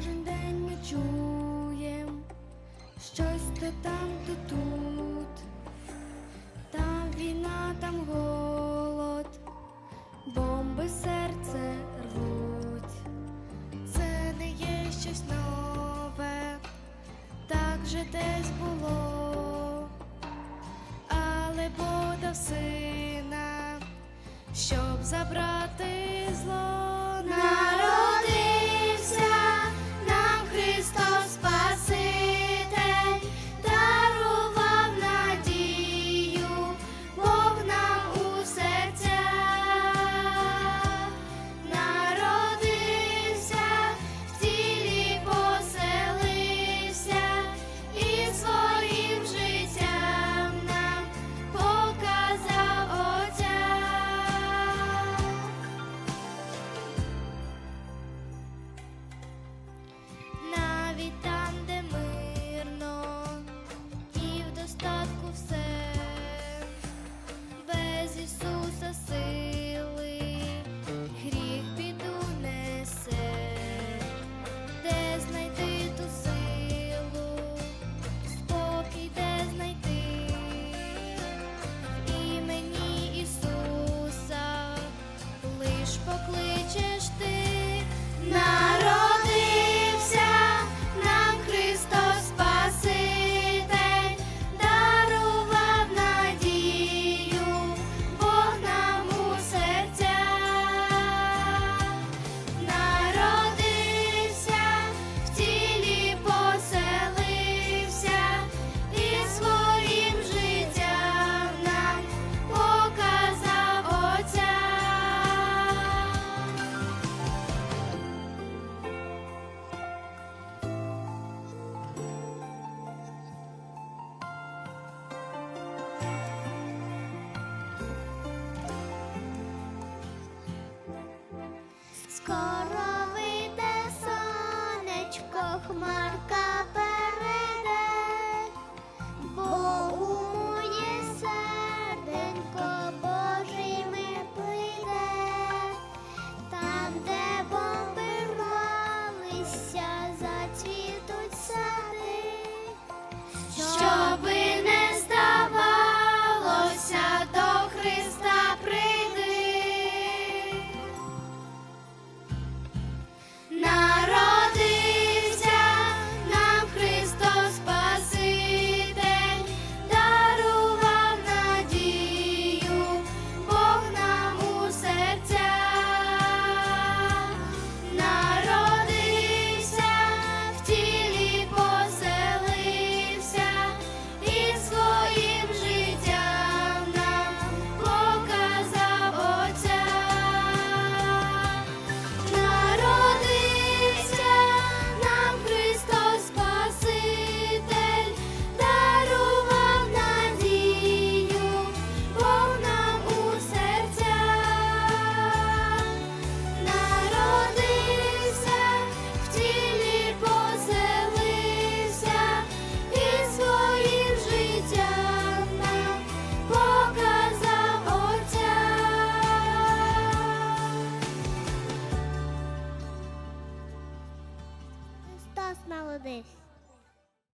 Кожен день ми чуєм щось то там, то тут. Там війна, там голод, бомби серце рвуть. Це не є щось нове, так же десь було, але Бог дав сина, щоб забрати зло. Покличеш ти. Скоро вийде сонечко хмар. de